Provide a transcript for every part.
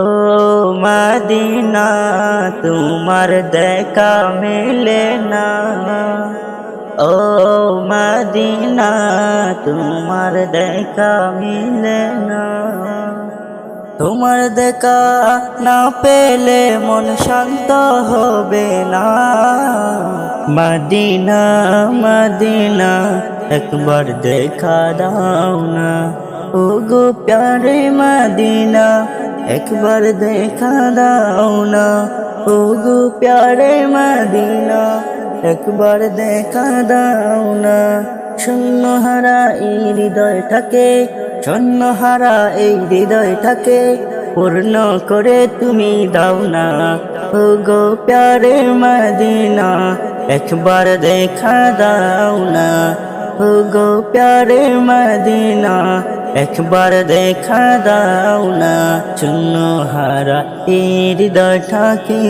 ও Medina, তোমার দেখা মেলে না। ও মদিনা, তোমার দেখা মিলে না। তোমার দেখা না পেলে মন শান্ত হবে না। মদিনা মদিনা, একবার দেখা দাও না। ও গো প্যারে মদিনা, একবার দেখা দাও না। ও গো প্যারে মদিনা, একবার দেখা দাও না। শূন্য হারা এই হৃদয়টাকে শূন্য হারা এই হৃদয়টাকে পূর্ণ করে তুমি দাও না। ও গো প্যারে মদিনা, একবার দেখা দাও না। ও গো প্যারে মদিনা একবার দেখা দাও না শূন্য হারা হৃদয়টাকে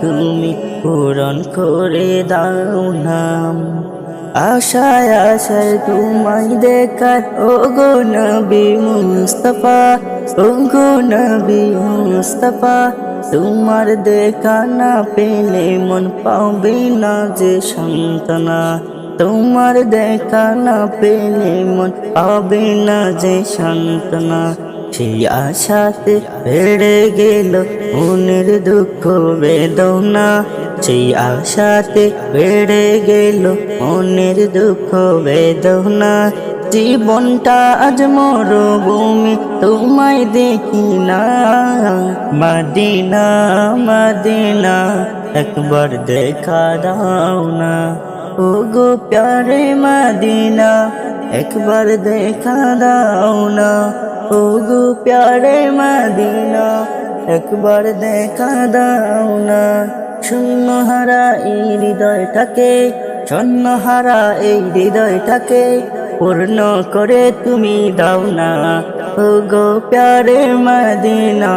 তুমি পূরণ করে দাও না। আশায় আশায় তোমায় দেখার ও গো নবী মুস্তফা ও গো নবী মুস্তফা, তোমার দেখা না পেলে মন পাবে না যে সান্ত্বনা। তোমার দেখা না পেলে মন পাবে না যে সান্ত্বনা। সেই আশাতে বেড়ে গেল মনের দুঃখ, বেদনা। সেই আশাতে বেড়ে গেল মনের দুঃখ, বেদনা। জীবনটা আজ মরুভূমি, তোমায় দেখি না। মাদিনা, মদিনা, একবার দেখা দাও না। ও গো প্যারে মদিনা, একবার দেখা দাও না। ও গো প্যারে মদিনা, একবার দেখা দাও না। শূন্য হারা এই হৃদয়টাকে শূন্য হারা এই হৃদয়টাকে পূর্ণ করে তুমি দাও না। ও গো প্যারে মদিনা,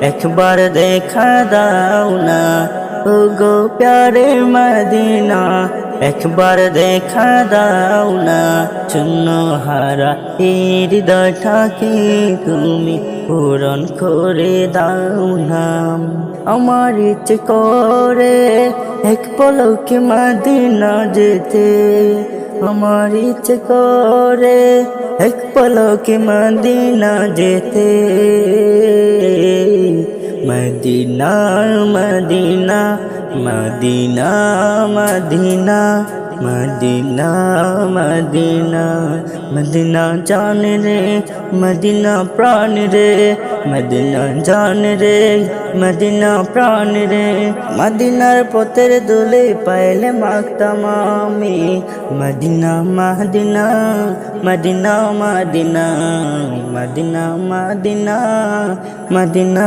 একবার দেখা দাও না। ও গো প্যারে মদিনা একবার দেখা দাও না শূন্য হারা হৃদয়টাকে তুমি পূরণ করে দাও না। আমার ইচ্ছে করে এক পলকে মদিনা যেতে, আমার ইচ্ছে করে এক পলকে মদিনা যেতে। Medina Medina Medina Medina Medina Medina Medina জান রে মদিনা প্রাণ রে মদিনা জান রে মদিনা প্রাণ রে মদিনার পথের দোলে পাইলে মাখতাম আমি Medina Medina Medina Medina Medina Medina Medina